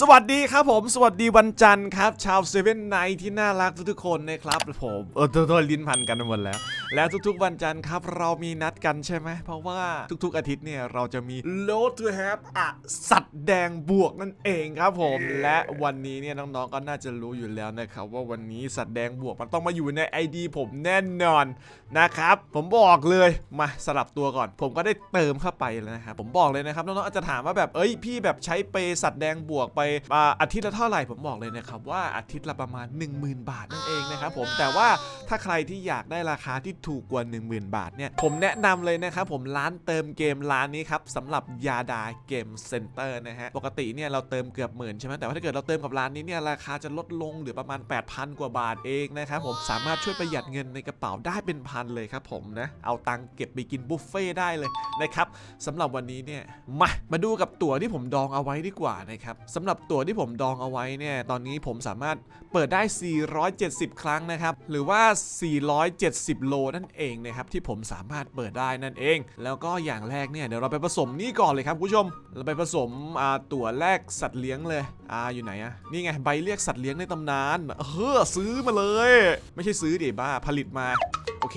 สวัสดีครับผม สวัสดีวันจันทร์ครับ ชาวเซเว่นไนที่น่ารักทุกๆคนนะครับผม เออตัวลิ้นพันกันหมดแล้ว แล้วทุกๆวันจันทร์ครับ เรามีนัดกันใช่ไหมเพราะว่าทุกๆอาทิตย์เนี่ยเราจะมี load to have อะสัตว์แดงบวกนั่นเองครับผม และวันนี้เนี่ยน้องๆก็น่าจะรู้อยู่แล้วนะครับว่าวันนี้สัตว์แดงบวกมันต้องมาอยู่ใน ID ผมแน่นอนนะครับ ผมบอกเลยมาสลับตัวก่อน ผมก็ได้เติมเข้าไปแล้วนะครับผมบอกเลยนะครับน้องๆอาจจะถามว่าแบบเอ้ยพี่แบบใช้เปย์สัตว์แดงบวกไปอ่าอาทิตย์ละเท่าไหร่ผมบอกเลยนะครับว่าอาทิตย์ละประมาณ 10,000 บาทนั่นเองนะครับผมแต่ว่าถ้าใครที่อยากได้ราคาที่ถูกกว่า 10,000 บาทเนี่ยผมแนะนำเลยนะครับผมร้านเติมเกมร้านนี้ครับสำหรับยาดาเกมเซ็นเตอร์นะฮะปกติเนี่ยเราเติมเกือบหมื่นใช่ไหมแต่ว่าถ้าเกิดเราเติมกับร้านนี้เนี่ยราคาจะลดลงเหลือประมาณ 8,000 กว่าบาทเองนะครับผมสามารถช่วยประหยัดเงินในกระเป๋าได้เป็นพันเลยครับผมนะเอาตังค์เก็บไปกินบุฟเฟ่ต์ได้เลยนะครับสำหรับวันนี้เนี่ยมามาดูกับตั๋วที่ผมดองเอาไว้ดีกว่านะครับสำหรับตั๋วที่ผมดองเอาไว้เนี่ยตอนนี้ผมสามารถเปิดได้ 470 ครั้งนะครับหรือว่า 470 โลนั่นเองนะครับที่ผมสามารถเปิดได้นั่นเอง แล้วก็อย่างแรกเนี่ยเดี๋ยวเราไปผสมนี่ก่อนเลยครับคุณผู้ชม เราไปผสมตั๋วแรกสัตว์เลี้ยงเลยอ่าอยู่ไหนอะนี่ไงใบเรียกสัตว์เลี้ยงในตำนานเออซื้อมาเลย ไม่ใช่ซื้อดิบ้าผลิตมา เค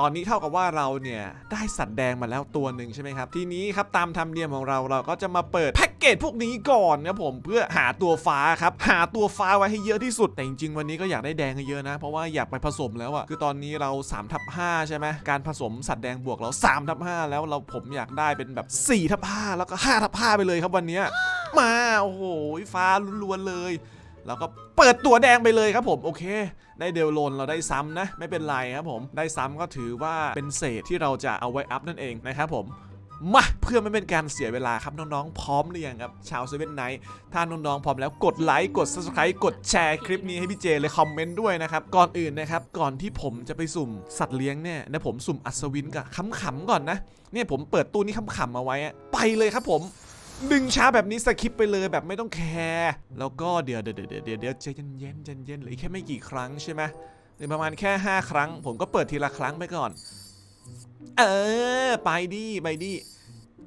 ตอนนี้เท่ากับว่าเราเนี่ยได้สัตว์แดงมาแล้วตัวหนึ่งใช่ไหมครับ ทีนี้ครับตามธรรมเนียมของเราเราก็จะมาเปิดแพ็กเกจพวกนี้ก่อนครับผมเพื่อหาตัวฟ้าครับหาตัวฟ้าไว้ให้เยอะที่สุด แต่จริงๆวันนี้ก็อยากได้แดงเยอะๆนะ เพราะว่าอยากไปผสมแล้วอะคือตอนนี้เรา3ทับ5ใช่ไหมการผสมสัตว์แดงบวกเรา3ทับ5แล้วเราผมอยากได้เป็นแบบ4ทับ5แล้วก็5ทับ5ไปเลยครับวันนี้มาโอ้โหฟ้าล้วนๆเลย แล้วก็เปิดตัวแดงไปเลยครับผมโอเค ได้เดลโลนเราได้ซ้ำนะ ไม่เป็นไรครับผมได้ซ้ำก็ถือว่าเป็นเศษที่เราจะเอาไว้อัพนั่นเองนะครับผมมาเพื่อไม่เป็นการเสียเวลาครับน้องๆ พร้อมหรือยังครับ ชาวเซเว่นไนท์ถ้าน้องๆ พร้อมแล้วกดไลค์กด subscribe กดแชร์คลิปนี้ให้พี่เจเลยคอมเมนต์ด้วยนะครับ ก่อนอื่นนะครับ ก่อนที่ผมจะไปสุ่มสัตว์เลี้ยงเนี่ยนะผมสุ่มอัศวินกับขำๆก่อนนะ เนี่ยผมเปิดตู้นี้ขำๆเอาไว้ ไปเลยครับผม ดึงช้าแบบนี้สคิปไปเลยแบบไม่ต้องแคร์แล้วก็เดี๋ยวเดี๋ยวเดี๋ยวเดี๋ยวเดี๋ยวใจเย็นๆใจเย็นเหลือแค่ไม่กี่ครั้งใช่ไหมหลือประมาณแค่ 5 ครั้ง ผมก็เปิดทีละครั้งไปก่อน เออ ไปดิไปดิ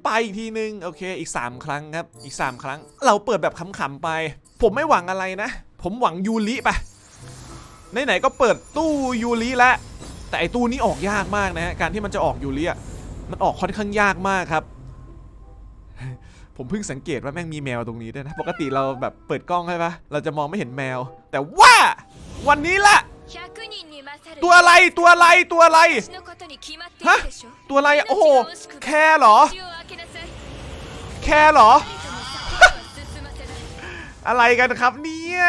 ไปอีกทีนึง โอเค อีก 3 ครั้งครับ อีก 3 ครั้ง เราเปิดแบบขำๆไป ผมไม่หวังอะไรนะ ผมหวังยูริไปไหนๆก็เปิดตู้ยูริแล้วแต่ไอตู้นี้ออกยากมากนะฮะ การที่มันจะออกยูริอะ มันออกค่อนข้างยากมากครับ ผมเพิ่งสังเกตว่าแม่งมีแมวตรงนี้ด้วยนะ ปกติเราแบบเปิดกล้องใช่ปะเราจะมองไม่เห็นแมว แต่ว่าวันนี้ละตัวอะไรตัวอะไรตัวอะไรฮะตัวอะไรโอ้โหแคร์เหรอ แค่แค่เหรอ อะไรกันครับเนี่ย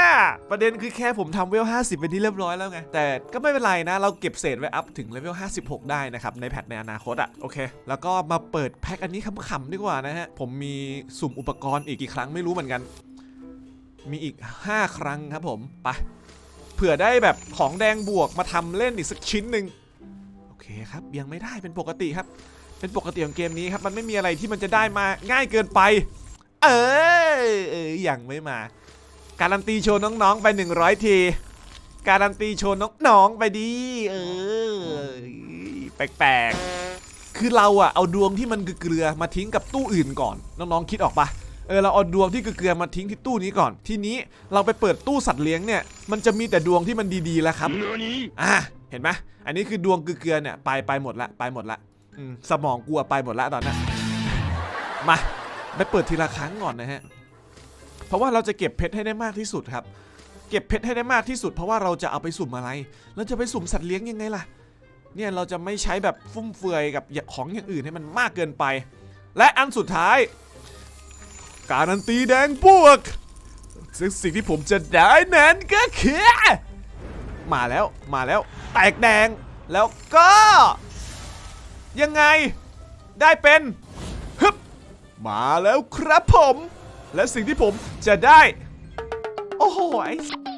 ประเด็นคือแค่ผมทำเวล 50 เป็นที่เรียบร้อยแล้วไง แต่ก็ไม่เป็นไรนะ เราเก็บเศษไว้อัพถึงเลเวล 56 ได้นะครับ ในแพทในอนาคตอะโอเค แล้วก็มาเปิดแพ็คอันนี้ขำๆดีกว่านะฮะ ผมมีสุ่มอุปกรณ์อีกกี่ครั้งไม่รู้เหมือนกัน มีอีก 5 ครั้งครับผมไปเผื่อได้แบบของแดงบวกมาทำเล่นอีกสักชิ้นหนึ่งโอเคครับยังไม่ได้เป็นปกติครับ เป็นปกติของเกมนี้ครับมันไม่มีอะไรที่มันจะได้มาง่ายเกินไป เออเออยังไม่มา การันตีโชว์น้องๆไป 100 ที การันตีโชว์น้องๆไปดีเออแปลกๆ คือเราอะเอาดวงที่มันเกลือๆมาทิ้งกับตู้อื่นก่อนน้องๆคิดออกปะเออเราเอาดวงที่เกลือๆมาทิ้งที่ตู้นี้ก่อน ทีนี้เราไปเปิดตู้สัตว์เลี้ยงเนี่ยมันจะมีแต่ดวงที่มันดีๆแล้วครับอะเห็นไหมอันนี้คือดวงเกลือๆเนี่ยไปไปหมดละไปหมดละอืมสมองกลัวไปหมดละตอนนั้นมา ไปเปิดทีละครั้งก่อนนะฮะ เพราะว่าเราจะเก็บเพชรให้ได้มากที่สุดครับ เก็บเพชรให้ได้มากที่สุด เพราะว่าเราจะเอาไปสุ่มอะไร เราจะไปสุ่มสัตว์เลี้ยงยังไงล่ะ เนี่ยเราจะไม่ใช้แบบฟุ่มเฟือยกับของอย่างอื่นให้มันมากเกินไป และอันสุดท้าย การันตีแดงบวกซึ่งสิ่งที่ผมจะได้นั้นก็คือมาแล้วมาแล้ว แตกแดงแล้วก็ ยังไงได้เป็น มาแล้วครับผม และสิ่งที่ผมจะได้ โอ้โห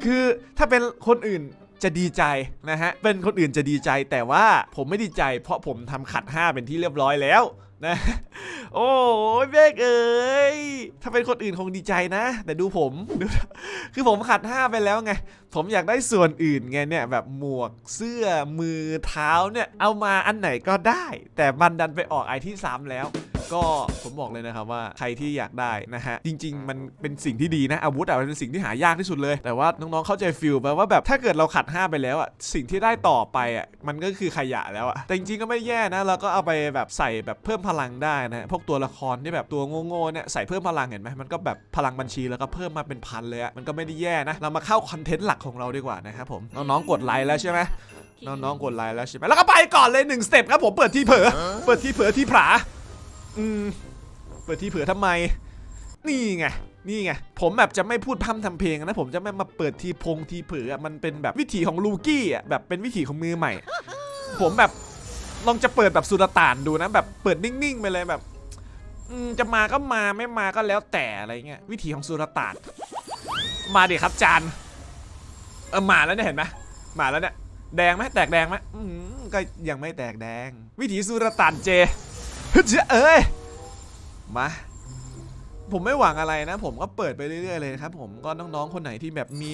คือถ้าเป็นคนอื่นจะดีใจนะฮะ เป็นคนอื่นจะดีใจแต่ว่าผมไม่ดีใจ เพราะผมทำขัด 5 เป็นที่เรียบร้อยแล้วนะ โอ้ยเบกเอ้ยถ้าเป็นคนอื่นคงดีใจนะ แต่ดูผมดูคือผมขัด 5 ไปแล้วไง ผมอยากได้ส่วนอื่นไงเนี่ยแบบหมวกเสื้อมือเท้าเนี่ย เอามาอันไหนก็ได้ แต่มันดันไปออกไอที่3แล้ว ก็ผมบอกเลยนะครับว่าใครที่อยากได้นะฮะจริง ๆ มันเป็นสิ่งที่ดีนะอาวุธอะมันเป็นสิ่งที่หายากที่สุดเลย แต่ว่าน้องๆเข้าใจฟิลไปว่าแบบถ้าเกิดเราขัด 5 ไปแล้วอะสิ่งที่ได้ต่อไปอะมันก็คือขยะแล้วอะแต่จริงๆก็ไม่แย่นะเราก็เอาไปแบบใส่แบบเพิ่มพลังได้นะพวกตัวละครที่แบบตัวโง่ๆเนี่ยใส่เพิ่มพลังเห็นไหมมันก็แบบพลังบัญชีแล้วก็เพิ่มมาเป็นพันเลยอะมันก็ไม่ได้แย่นะ เรามาเข้าคอนเทนต์หลักของเราดีกว่านะครับผมน้องๆกดไลค์แล้วใช่ไหมน้องๆกดไลค์แล้วใช่ไหมแล้วก็ไปก่อนเลยหนึ่งสเต็ปครับผมเปิดที่เผลอเปิดที่เผลอที่ผา อืมเปิดที่เผลอทำไม นี่ไงนี่ไงผมแบบจะไม่พูดพร่ำทำเพลงนะผมจะไม่มาเปิดทีพงทีเผลออะมันเป็นแบบวิถีของลูกี้อะแบบเป็นวิถีของมือใหม่ ผมแบบลองจะเปิดแบบสุดตานดูนะแบบเปิดนิ่งๆไปเลยแบบจะมาก็มาไม่มาก็แล้วแต่อะไรเงี้ยวิถีของสุรตานมาดิครับจานเออมาแล้วเนี่ยเห็นไหมมาแล้วเนี่ยแดงไหมแตกแดงไหมก็ยังไม่แตกแดง วิถีสุรตันเจ เจเอ้ยมาผมไม่หวังอะไรนะ ผมก็เปิดไปเรื่อยๆเลยครับ ผมก็น้องๆคนไหนที่แบบมี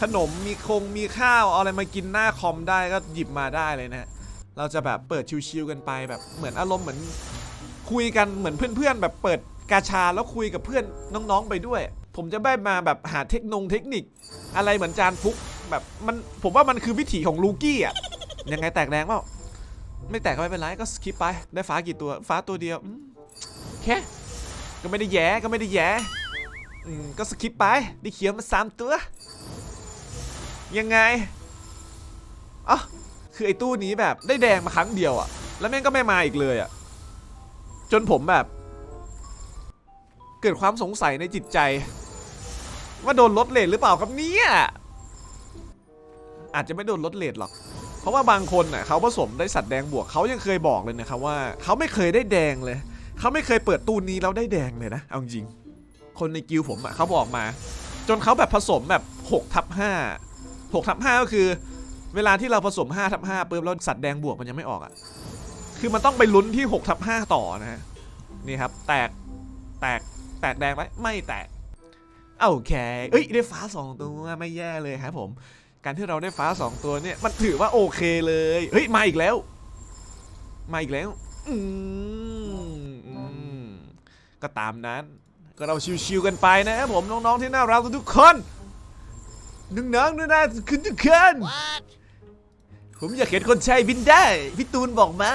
ขนมมีคงมีข้าวเอาอะไรมากินหน้าคอมได้ก็หยิบมาได้เลยนะเราจะแบบเปิดชิวๆกันไปแบบเหมือนอารมณ์เหมือน คุยกันเหมือนเพื่อนๆ แบบเปิดกาชาแล้วคุยกับเพื่อนน้องๆไปด้วย ผมจะไม่มาแบบหาเทคโนงเทคนิค อะไรเหมือนจานฟุกแบบมันผมว่ามันคือวิถีของลูกี้อะยังไงแตกแดงเปล่า ไม่แตกก็ไม่เป็นไรก็สคิปไป ได้ฟ้ากี่ตัวฟ้าตัวเดียวแค่ก็ไม่ได้แย่ก็ไม่ได้แย่ก็สคิปไปได้เขียวมาสามตัว ยังไงอ๋อคือไอ้ตู้นี้แบบได้แดงมาครั้งเดียวอะแล้วแม่งก็ไม่มาอีกเลยอะจนผมแบบ เกิดความสงสัยในจิตใจ ว่าโดนลดเลทหรือเปล่าครับเนี่ยอาจจะไม่โดนลดเลทหรอก เพราะว่าบางคนน่ะเขาผสมได้สัตว์แดงบวกเขายังเคยบอกเลยนะครับว่าเขาไม่เคยได้แดงเลย เขาไม่เคยเปิดตู้นี้แล้วได้แดงเลยนะเอาจริง คนในกิลผมอะเขาบอกมา จนเขาแบบผสมแบบ6ทับ5 6ทับ5ก็คือ เวลาที่เราผสม5ทับ5ปุ๊บแล้วสัตว์แดงบวกมันยังไม่ออกอะคือมันต้องไปลุ้นที่6ทับ5ต่อนะฮะนี่ครับ แตกแตกแตกแดงไหมไม่แตกโอเคเอ้ยได้ฟ้า2ตัวไม่แย่เลยครับผม การที่เราได้ฟ้า 2 ตัวเนี่ย มันถือว่าโอเคเลย เฮ้ย มาอีกแล้ว มาอีกแล้ว อืมอืมก็ตามนั้น ก็เราชิวๆกันไปนะครับผมน้องๆที่น่ารักทุกๆคนน้องๆน่ารักคุณทุกคนผมอยากเห็นคนใช้บินได้พี่ตูนบอกมา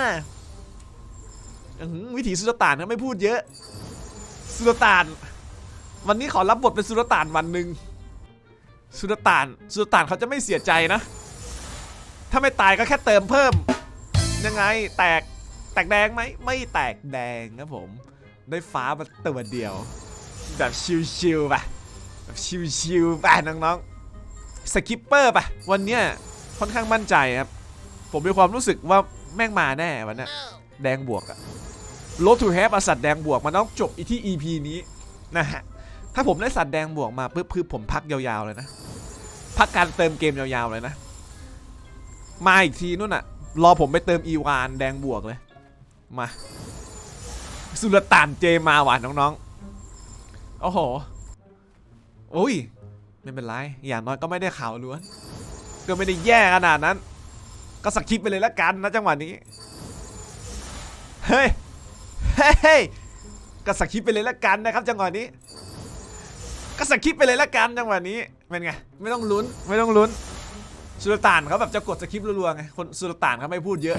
อื้อหือวิถีสุลต่านเขาไม่พูดเยอะ สุลต่าน วันนี้ขอรับบทเป็นสุลต่านวันหนึ่ง สุลต่านสุลต่านเขาจะไม่เสียใจนะ ถ้าไม่ตายก็แค่เติมเพิ่ม ยังไงแตกแตกแดงไหมไม่แตกแดงครับผม ได้ฟ้ามาตัวเดียว แบบชิวๆไปแบบชิวๆไปน้องๆสกิปเปอร์ไปวันเนี้ยค่อนข้างมั่นใจครับ ผมมีความรู้สึกว่าแม่งมาแน่วันนี้แดงบวกอะโลทูแฮปอสัตว์แดงบวกมันต้องจบอีที่ EP นี้นะฮะถ้าผมได้สัตว์แดงบวกมาปุ๊บคือผมพักยาวๆเลยนะ พักการเติมเกมยาวๆเลยนะ มาอีกทีนู่นอะรอผมไปเติมอีวานแดงบวกเลย มา สุลต่านเจมาว่ะน้องๆ โอ้โหโอ้ย ไม่เป็นไร อย่างน้อยก็ไม่ได้ข่าวล้วน ก็ไม่ได้แย่ขนาดนั้น ก็สกิปไปเลยละกันนะจังหวะนี้ เฮ้ย เฮ้ยก็สกิปไปเลยละกันนะครับ จังหวะนี้ ก็สกิปไปเลยละกันจังหวะนี้เป็นไง ไม่ต้องลุ้น ไม่ต้องลุ้น สุลต่านเขาแบบจะกดสกิปรัวๆไง คนสุลต่านเขาไม่พูดเยอะ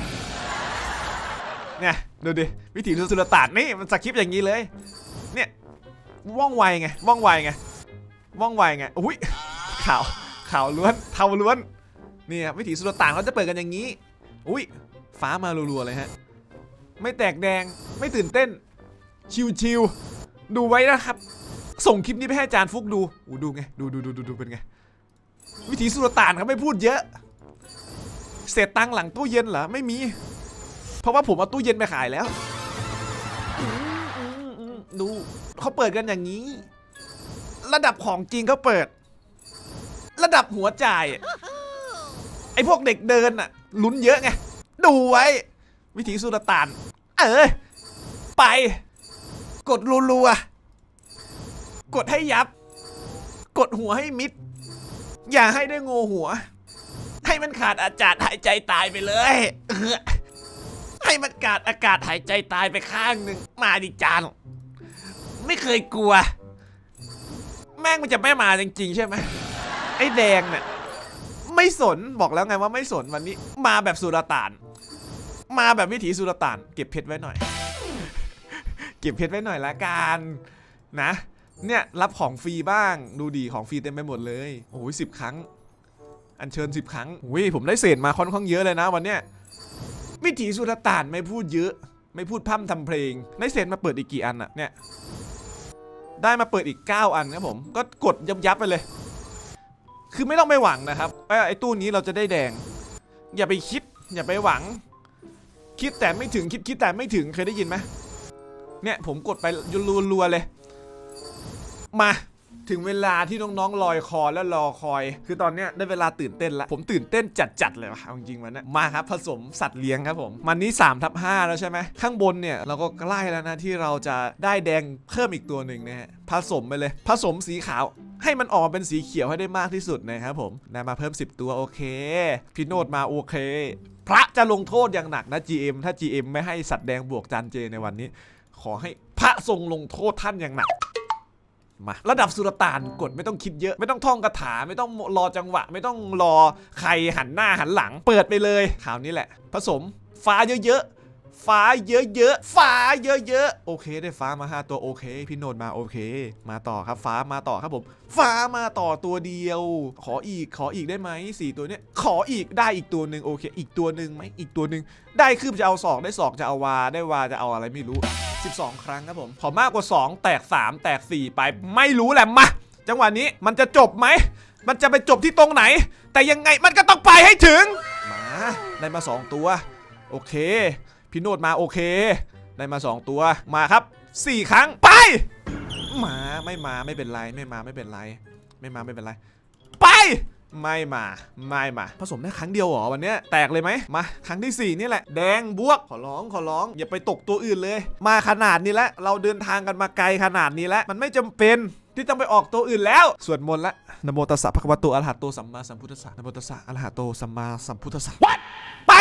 เนี่ยดูดิ วิถีสุลต่านนี่มันสคริปต์อย่างนี้เลย เนี่ยว่องไวไง ว่องไวไง ว่องไวไง อุ้ยข่าวข่าวล้วน เทาล้วนเนี่ยวิถีสุลต่านเขาจะเปิดกันอย่างนี้ อุ้ยฟ้ามารัวๆเลยฮะ ไม่แตกแดง ไม่ตื่นเต้น ชิวๆดูไว้นะครับ ส่งคลิปนี้ไปให้อาจารย์ฟุกดูอู้ดูไง ดูดูดูดูดูเป็นไง วิถีสุลต่านเขาไม่พูดเยอะ เศษตังหลังตู้เย็นเหรอ ไม่มี เพราะว่าผมเอาตู้เย็นไปขายแล้ว ดูเขาเปิดกันอย่างนี้ ระดับของจริงเขาเปิด ระดับหัวจ่ายอะไอพวกเด็กเดินอะลุ้นเยอะไง ดูไว้ วิถีสุลต่าน เออไป กดรัวๆ กดให้ยับ กดหัวให้มิด อย่าให้ได้โงหัว ให้มันขาดอากาศหายใจตายไปเลย ให้มันกาดอากาศหายใจตายไปข้างหนึ่งมาดิจานไม่เคยกลัว แม่งมันจะไม่มาจริงๆใช่ไหมไอ้แดงเนี่ยไม่สนบอกแล้วไงว่าไม่สนวันนี้ มาแบบสุรต่าน มาแบบวิถีสุรต่าน เก็บเพชรไว้หน่อย เก็บเพชรไว้หน่อยละกันนะ เนี่ยรับของฟรีบ้างดูดีของฟรีเต็มไปหมดเลยโอ้ยสิบครั้ง อัญเชิญสิบครั้งอุ้ยผมได้เศษมาค่อนข้างเยอะเลยนะวันเนี้ยวิถีสุรต่านไม่พูดเยอะ ไม่พูดพร่ำทำเพลงได้เศษมาเปิดอีกกี่อันอะเนี่ยได้มาเปิดอีก 9 อันครับผมก็กดยับยับๆไปเลย คือไม่ต้องไปหวังนะครับว่าไอ้ตู้นี้เราจะได้แดง อย่าไปคิด อย่าไปหวัง คิดแต่ไม่ถึงคิดคิดแต่ไม่ถึงเคยได้ยินไหมเนี่ยผมกดไปรัวๆเลย มาถึงเวลาที่น้องๆลอยคอแล้วรอคอย คือตอนเนี้ยได้เวลาตื่นเต้นแล้วผมตื่นเต้นจัดๆเลยว่ะเอาจริงๆมันนะมาครับผสมสัตว์เลี้ยงครับผมมันนี้3ทับ5แล้วใช่ไหมข้างบนเนี่ยเราก็ใกล้แล้วนะที่เราจะได้แดงเพิ่มอีกตัวหนึ่งนะฮะผสมไปเลย ผสมสีขาว ให้มันออกมาเป็นสีเขียวให้ได้มากที่สุดนะครับผมได้มาเพิ่ม 10 ตัวโอเคพี่โนดมาโอเค พระจะลงโทษอย่างหนักนะ GM ถ้า GM ไม่ให้สัตว์แดงบวกจานเจในวันนี้ ขอให้พระทรงลงโทษท่านอย่างหนัก มา ระดับสุลต่านกดไม่ต้องคิดเยอะ ไม่ต้องท่องคาถาไม่ต้องรอจังหวะ ไม่ต้องรอใครหันหน้าหันหลัง เปิดไปเลยคราวนี้แหละ ผสมฟ้าเยอะๆ ฟ้าเยอะๆฟ้าเยอะๆโอเค ได้ฟ้ามาห้าตัวโอเค พี่โนดมาโอเค มาต่อครับฟ้ามาต่อครับผม ฟ้ามาต่อตัวเดียว ขออีกขออีกได้ไหมสี่ตัวเนี้ยขออีกได้อีกตัวหนึ่งโอเค อีกตัวหนึ่งไหมอีกตัวหนึ่งได้คืบจะเอาศอกได้ศอกจะเอาวาได้วาจะเอาอะไรไม่รู้ 12 ครั้งครับผมขอมากกว่า 2 แตก 3 แตก 4 ไปไม่รู้แหละมาจังหวะนี้มันจะจบไหม มันจะไปจบที่ตรงไหน แต่ยังไงมันก็ต้องไปให้ถึง มา ได้มา 2 ตัว โอเค พี่โนดมาโอเค ได้มา 2 ตัวมาครับ 4 ครั้งไปมาไม่มาไม่เป็นไรไม่มาไม่เป็นไร ไม่มาไม่เป็นไร ไปไม่มาไม่มา ผสมได้ครั้งเดียวหรอวันนี้แตกเลยไหมมา ครั้งที่ 4 นี่แหละ แดงบวกขอร้องขอร้อง อย่าไปตกตัวอื่นเลย มาขนาดนี้แล้วเราเดินทางกันมาไกลขนาดนี้แล้วมันไม่จำเป็นที่ต้องไปออกตัวอื่นแล้วสวดมนต์ละ นะโมตัสสะภะคะวะโตอะระหะโตสัมมาสัมพุทธัสสะนะโมตัสสะอะระหะโตสัมมาสัมพุทธัสสะ What ไป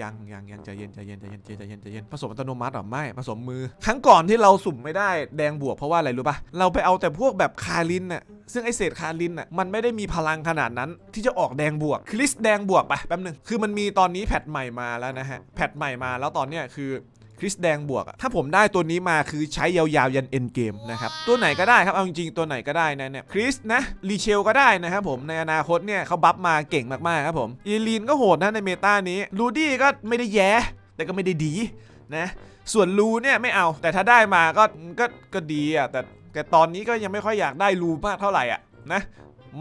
ยังยังยังใจเย็นใจเย็นใจเย็นใจเย็นใจเย็นผสมอัตโนมัติเหรอไม่ผสมมือ ครั้งก่อนที่เราสุ่มไม่ได้แดงบวกเพราะว่าอะไรรู้ปะเราไปเอาแต่พวกแบบคารินน่ะซึ่งไอเศษคารินน่ะมันไม่ได้มีพลังขนาดนั้นที่จะออกแดงบวกคริสแดงบวกไปแป๊บหนึงคือมันมีตอนนี้แพทใหม่มาแล้วนะฮะแพทใหม่มาแล้วตอนเนี้ยคือ คริสแดงบวกถ้าผมได้ตัวนี้มาคือใช้ยาวๆ ยันเอ็นเกมนะครับ ตัวไหนก็ได้ครับ เอาจริงๆ ตัวไหนก็ได้นะเนี่ยคริสนะรีเชลก็ได้นะครับผมในอนาคตเนี่ยเขาบัฟมาเก่งมากๆครับผมอีลีนก็โหดนะในเมตานี้ลูดี้ก็ไม่ได้แย่ แต่ก็ไม่ได้ดีนะส่วนลูเนี่ยไม่เอาแต่ถ้าได้มาก็ก็ก็ดีอะแต่แต่ตอนนี้ก็ยังไม่ค่อยอยากได้ลูมากเท่าไหร่อะนะ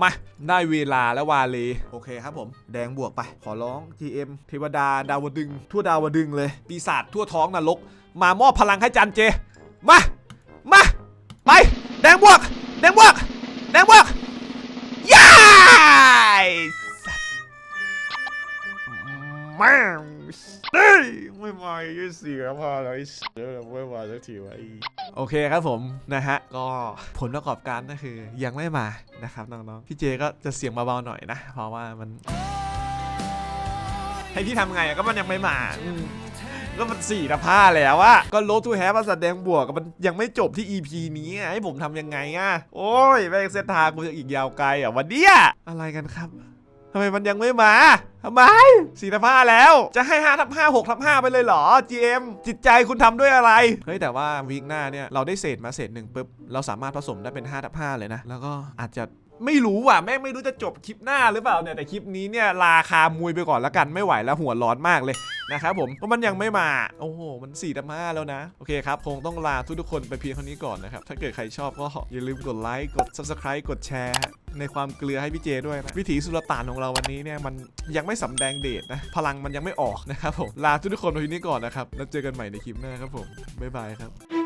มาได้เวลาแล้ววาเลโอเคครับผม แดงบวกไป ขอร้อง GM เทวดาดาวดึง ทั่วดาวดึงเลย ปีศาจทั่วท้องนรก มามอบพลังให้จันเจ มา มา ไป แดงบวก แดงบวก แดงบวกย้ายแม่ ฮ้ยไม่มาไอ้เสียพอแล้วไอ้เสียไม่มาสักทีวะไอ้โอเคครับผมนะฮะก็ผลประกอบการก็คือยังไม่มานะครับน้องๆพี่เจก็จะเสียงเบาๆหน่อยนะ เพราะว่ามัน ให้พี่ทำไงอะก็มันยังไม่มาก็มันสี่ทับห้าแล้วอะก็โลทูแฮปมาแสดงบวกมันยังไม่จบที่ EP นี้ให้ผมทำยังไงอะโอ้ยแม่งเส้นทางกูจะอีกยาวไกลอะวันเนี้ยอะไรกันครับำไมมันยังไม่มาทำไมสี่ทับห้าแล้ว จะให้ห้าทับห้าหกทับห้าไปเลยเหรอ GM จิตใจคุณทำด้วยอะไร เฮ้ยแต่ว่าวีคหน้าเนี่ยเราได้เศษมาเศษหนึ่งปุ๊บ เราสามารถผสมได้เป็น5ทับ5เลยนะ แล้วก็อาจจะไม่รู้ว่ะแม่งไม่รู้จะจบคลิปหน้าหรือเปล่าเนี่ยแต่คลิปนี้เนี่ยราคามวยไปก่อนแล้วกันไม่ไหวแล้วหัวร้อนมากเลย นะครับผมเพราะมันยังไม่มา โอ้โห มัน4ี่ดับห้าแล้วนะ โอเคครับ คงต้องลาทุกทุกคนไปเพียงเท่านี้ก่อนนะครับ ถ้าเกิดใครชอบก็อย่าลืมกดไลค์ กด subscribe กดแชร์ ในความเกลือให้พี่เจด้วยนะ วิถีสุลต่านของเราวันนี้เนี่ยมันยังไม่สำแดงเดชนะ พลังมันยังไม่ออกนะครับผม ลาทุกทุกคนไปเพียงนี้ก่อนนะครับ แล้วเจอกันใหม่ในคลิปหน้าครับผม บ๊ายบายครับ